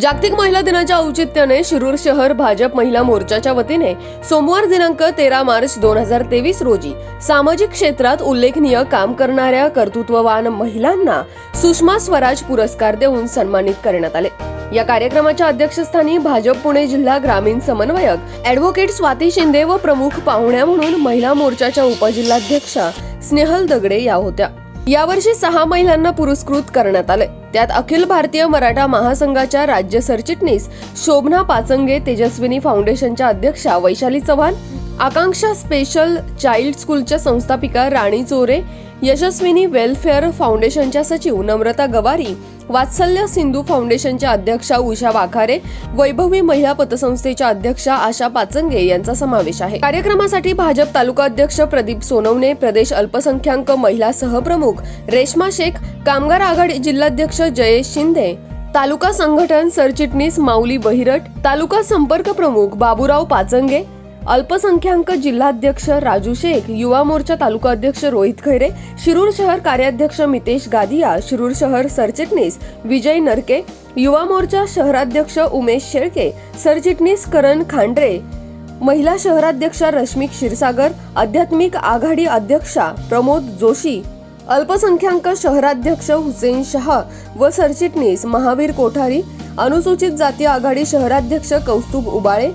जागतिक महिला दिनाच्या औचित्याने शिरूर शहर भाजप महिला मोर्चाच्या वतीने सोमवार दिनांक तेरा मार्च दोन हजार तेवीस रोजी सामाजिक क्षेत्रात उल्लेखनीय काम करणाऱ्या कर्तृत्ववान महिलांना सुषमा स्वराज पुरस्कार देऊन सन्मानित करण्यात आले. या कार्यक्रमाच्या अध्यक्षस्थानी भाजप पुणे जिल्हा ग्रामीण समन्वयक ऍडव्होकेट स्वाती शिंदे व प्रमुख पाहुण्या म्हणून महिला मोर्चाच्या उपजिल्हाध्यक्षा स्नेहल दगडे या होत्या. यावर्षी सहा महिलांना पुरस्कृत करण्यात आले त्यात अखिल भारतीय मराठा महासंघाच्या राज्य सरचिटणीस शोभना पाचंगे तेजस्विनी फाउंडेशनच्या अध्यक्षा वैशाली चव्हाण आकांक्षा स्पेशल चाइल्ड स्कूलच्या संस्थापिका राणी चोरे यशस्विनी वेलफेअर फाउंडेशनच्या सचिव नम्रता गवारी वात्सल्य सिंधू फाउंडेशनच्या अध्यक्षा उषा वाखारे वैभवी महिला पतसंस्थेच्या अध्यक्षा आशा पाचंगे यांचा समावेश आहे. कार्यक्रमासाठी भाजप तालुका अध्यक्ष प्रदीप सोनवणे प्रदेश अल्पसंख्याक महिला सहप्रमुख रेश्मा शेख कामगार आघाडी जिल्हाध्यक्ष जयेश शिंदे तालुका संघटन सरचिटणीस माऊली बहिरट तालुका संपर्क प्रमुख बाबूराव पाचंगे अल्पसंख्याक जिल्हाध्यक्ष राजू शेख युवा मोर्चा तालुका अध्यक्ष रोहित खैरे शिरूर शहर कार्याध्यक्ष मितेश गादिया शिरूर शहर सरचिटणीस विजय नरके युवा मोर्चा शहराध्यक्ष उमेश शेळके सरचिटणीस करण खांडरे महिला शहराध्यक्षा रश्मी क्षीरसागर आध्यात्मिक आघाडी अध्यक्षा प्रमोद जोशी अल्पसंख्याक शहराध्यक्ष हुसेन शाह व सरचिटणीस महावीर कोठारी अनुसूचित जाती आघाडी शहराध्यक्ष कौस्तुभ उबाळे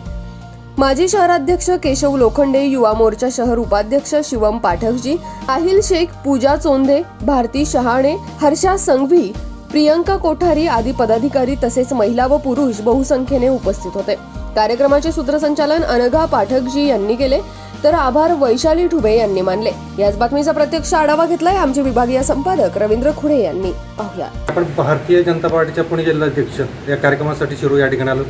माजी शहराध्यक्ष केशव लोखंडे युवा मोर्चा शहर उपाध्यक्ष शिवम पाठकजी आहिल शेख पूजा चोंधे भारती शहाणे हर्षा संघवी प्रियंका कोठारी आदी पदाधिकारी तसेच महिला व पुरुष बहुसंख्येने उपस्थित होते. कार्यक्रमाचे सूत्रसंचालन अनघा पाठकजी यांनी केले तर आभार वैशाली ठुबे यांनी मानले. याच बातमीचा प्रत्यक्ष आढावा घेतलाय आमचे विभागीय संपादक रवींद्र खुडे यांनी. पाहूया आपण भारतीय जनता पार्टीच्या पुणे जिल्हाध्यक्ष या कार्यक्रमासाठी शिरू या ठिकाणी आलो.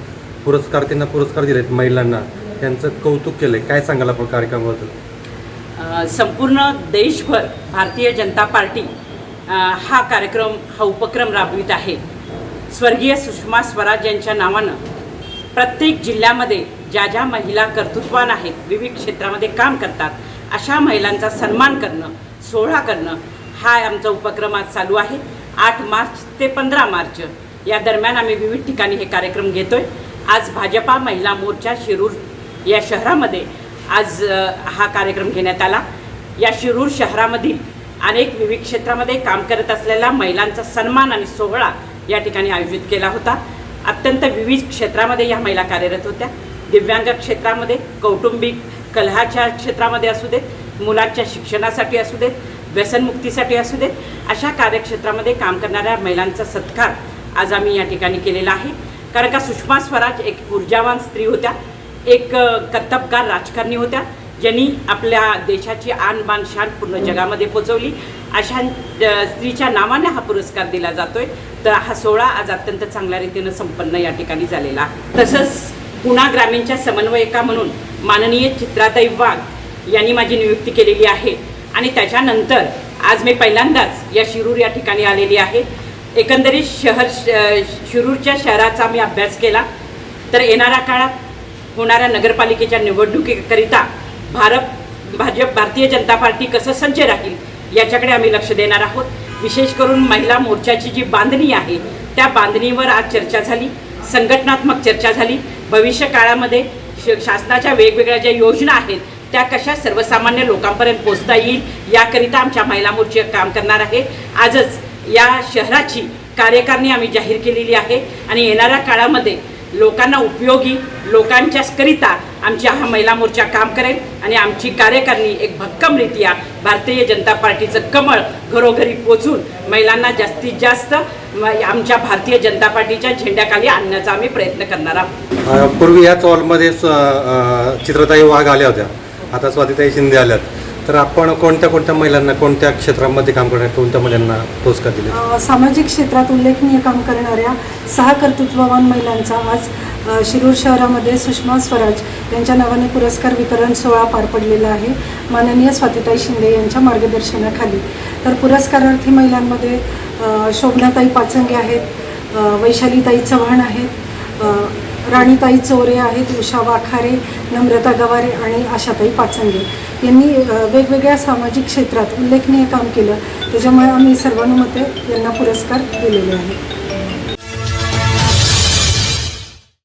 पुरस्कार त्यांना पुरस्कार दिलेत महिलांना. त्यांचं कौतुक केलंय. काय सांगाल आपण कार्यक्रमाबद्दल? संपूर्ण देशभर भारतीय जनता पार्टी हा कार्यक्रम हा उपक्रम राबवित आहे. स्वर्गीय सुषमा स्वराज यांच्या नावानं प्रत्येक जिल्ह्यामध्ये ज्या ज्या महिला कर्तृत्वान आहेत विविध क्षेत्रामध्ये काम करतात अशा महिलांचा सन्मान करणं सोहळा करणं हा आमचा उपक्रम आज चालू आहे. आठ मार्च ते पंधरा मार्च या दरम्यान आम्ही विविध ठिकाणी हे कार्यक्रम घेतोय. आज भाजपा महिला मोर्चा शिरूर या शहरामध्ये आज हा कार्यक्रम घेण्यात आला. या शिरूर शहरामधील अनेक विविध क्षेत्रामध्ये काम करत असलेल्या महिलांचा सन्मान आणि सोहळा या ठिकाणी आयोजित केला होता. अत्यंत विविध क्षेत्रामध्ये या महिला कार्यरत होत्या. दिव्यांग क्षेत्रामध्ये कौटुंबिक कलहाच्या क्षेत्रामध्ये असू देत मुलांच्या शिक्षणासाठी असू देत व्यसनमुक्तीसाठी असू देत अशा कार्यक्षेत्रामध्ये काम करणाऱ्या महिलांचा सत्कार आज आम्ही या ठिकाणी केलेला आहे. कारण का सुषमा स्वराज एक ऊर्जावान स्त्री होत्या एक अ, कर्तबगार राजकारणी होत्या ज्यांनी आपल्या देशाची आन बान शान पूर्ण जगामध्ये पोचवली. अशा स्त्रीच्या नावाने हा पुरस्कार दिला जातोय. तर हा सोहळा आज अत्यंत चांगल्या रीतीनं संपन्न या ठिकाणी झालेला तसंच पुणा ग्रामीणच्या समन्वयका म्हणून माननीय चित्राताई वाघ यांनी माझी नियुक्ती केलेली आहे. आणि त्याच्यानंतर आज मी पहिल्यांदाच या शिरूर या ठिकाणी आलेली आहे. एकंदरीत शहर श- शिरूरच्या शहराचा मी अभ्यास केला तर येणाऱ्या काळात होणाऱ्या नगरपालिकेच्या निवडणुकीकरिता भारत भाजप भारतीय जनता पार्टी कसं सज्ज राहील याच्याकडे आम्ही लक्ष देणार आहोत. विशेष करून महिला मोर्चाची जी बांधणी आहे त्या बांधणीवर आज चर्चा झाली संघटनात्मक चर्चा झाली. भविष्य काळामध्ये श शासनाच्या वेगवेगळ्या ज्या योजना आहेत त्या कशा सर्वसामान्य लोकांपर्यंत पोचता येईल याकरिता आमच्या महिला मोर्चे काम करणार आहे. आजच या शहराची कार्यकारणी आम्ही जाहीर केलेली आहे. आणि येणाऱ्या काळामध्ये लोकांना उपयोगी लोकांच्याचकरिता आमच्या हा महिला मोर्चा काम करेल आणि आमची कार्यकारिणी एक भक्कमरित्या भारतीय जनता पार्टीचं कमळ घरोघरी पोचून महिलांना जास्तीत जास्त आमच्या भारतीय जनता पार्टीच्या झेंड्याखाली आणण्याचा आम्ही प्रयत्न करणार आहोत. पूर्वी याच हॉलमध्येच चित्रताई वाघ आल्या होत्या. आता स्वातीताई शिंदे आल्यात. तर आपण कोणत्या कोणत्या महिलांना कोणत्या क्षेत्रामध्ये काम करणाऱ्या कोणत्या महिलांना पुरस्कार दिले? अ, सामाजिक क्षेत्रात उल्लेखनीय काम करणाऱ्या सहा कर्तृत्ववान महिलांचा आज अ, शिरूर शहरामध्ये सुषमा स्वराज यांच्या नावाने पुरस्कार वितरण सोहळा पार पडलेला आहे. माननीय स्वातीताई शिंदे यांच्या मार्गदर्शनाखाली. तर पुरस्कारार्थी महिलांमध्ये अ, शोभनाताई पाचंगे आहेत अ, वैशालीताई चव्हाण आहेत अ, राणीताई चोरे आहेत उषा वाखारे नम्रता गवारे आणि आशाताई पाचंगे. यांनी वेगवेगळ्या सामाजिक क्षेत्रात उल्लेखनीय काम केलं. त्याच्यामुळे आम्ही सर्वानुमते यांना पुरस्कार दिलेले आहे